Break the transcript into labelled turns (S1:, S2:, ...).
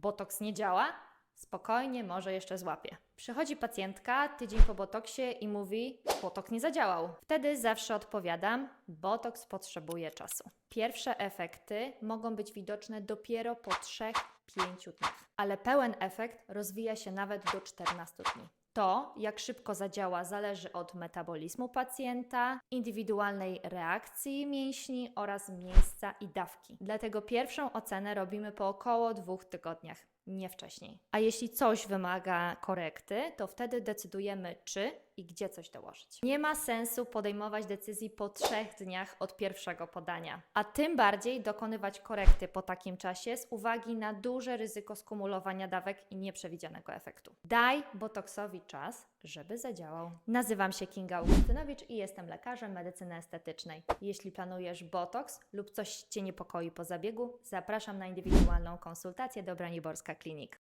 S1: Botoks nie działa? Spokojnie, może jeszcze złapie. Przychodzi pacjentka tydzień po botoksie i mówi: Botok nie zadziałał. Wtedy zawsze odpowiadam: Botoks potrzebuje czasu. Pierwsze efekty mogą być widoczne dopiero po 3-5 dniach, ale pełen efekt rozwija się nawet do 14 dni. To, jak szybko zadziała, zależy od metabolizmu pacjenta, indywidualnej reakcji mięśni oraz miejsca i dawki. Dlatego pierwszą ocenę robimy po około dwóch tygodniach, nie wcześniej. A jeśli coś wymaga korekty, to wtedy decydujemy, czy i gdzie coś dołożyć. Nie ma sensu podejmować decyzji po trzech dniach od pierwszego podania, a tym bardziej dokonywać korekty po takim czasie z uwagi na duże ryzyko skumulowania dawek i nieprzewidzianego efektu. Daj botoksowi czas, żeby zadziałał. Nazywam się Kinga Augustynowicz i jestem lekarzem medycyny estetycznej. Jeśli planujesz botoks lub coś Cię niepokoi po zabiegu, zapraszam na indywidualną konsultację do Braniborska Klinik.